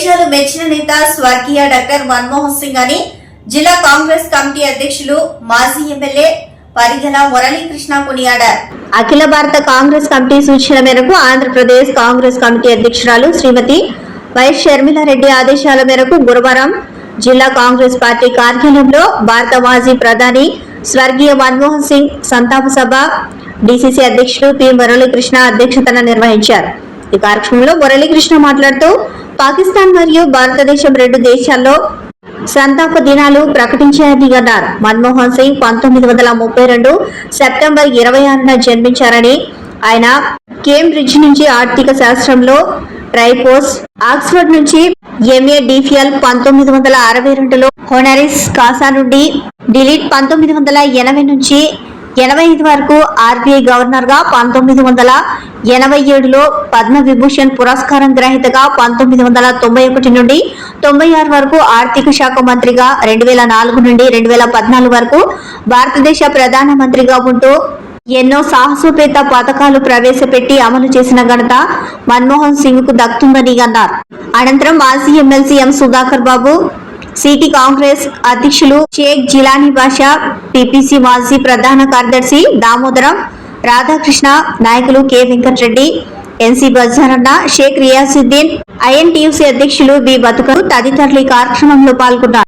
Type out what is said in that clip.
దేశాలు మెచ్చిన నేత స్వర్గీయ డాక్టర్ మన్మోహన్ సింగ్ అని జిల్లా కాంగ్రెస్ కమిటీ అధ్యక్షులు మాజీ ఎమ్మెల్యే పరిగెల మురళీకృష్ణ కొనియాడారు. అఖిల భారత కాంగ్రెస్ కమిటీ సూచన మేరకు ఆంధ్రప్రదేశ్ కాంగ్రెస్ కమిటీ అధ్యక్షురాలు శ్రీమతి వైఎస్ షర్మిలారెడ్డి ఆదేశాల మేరకు గురువారం జిల్లా కాంగ్రెస్ పార్టీ కార్యాలయంలో భారత మాజీ ప్రధాని స్వర్గీయ మన్మోహన్ సింగ్ సంతాప సభ డిసిసి అధ్యక్షుడు పి మురళీకృష్ణ అధ్యక్షతన నిర్వహించారు. ఈ కార్యక్రమంలో మురళీకృష్ణ మాట్లాడుతూ పాకిస్తాన్ మరియు భారతదేశం రెండు దేశాల్లో సంతాప దినాలు ప్రకటించారని అన్నారు మన్మోహన్ సింగ్ పంతొమ్మిది వందల ముప్పై రెండు సెప్టెంబర్ ఇరవై ఆరున జన్మించారని ఆయన కేంబ్రిడ్జ్ నుంచి ఆర్థిక శాస్త్రంలో ట్రైపోస్ ఆక్స్ఫర్డ్ నుంచి ఎంఏ డిఫిఎల్ పంతొమ్మిది వందల అరవై రెండులో హోనరిస్ కాసా నుండి డిలీట్ పంతొమ్మిది వందల ఎనభై నుంచి ఎనభై ఐదు వరకు ఆర్బీఐ గవర్నర్గా పంతొమ్మిది వందల ఎనభై ఏడులో పద్మ విభూషణ్ పురస్కారం గ్రహీతగా పంతొమ్మిది వందల తొంభై ఒకటి నుండి తొంభై ఆరు వరకు ఆర్థిక శాఖ మంత్రిగా రెండు వేల నాలుగు నుండి రెండు వేల పద్నాలుగు వరకు భారతదేశ ప్రధాన మంత్రిగా ఉంటూ ఎన్నో సాహసోపేత పథకాలు ప్రవేశపెట్టి అమలు చేసిన ఘనత మన్మోహన్ సింగ్కు దక్కుతుందని అన్నారు. అనంతరం మాజీ MLC M Sudhakar Babu city Congress అధ్యక్షులు షేక్ జిలానీ బాషా పిపిసి మాజీ ప్రధాన కార్యదర్శి దామోదరం రాధాకృష్ణ నాయకులు K Venkatareddy NC Bajaranna Sheikh Riyasuddin INTUC అధ్యక్షులు బి బతుకరు తదితరులు ఈ కార్యక్రమంలో పాల్గొన్నారు.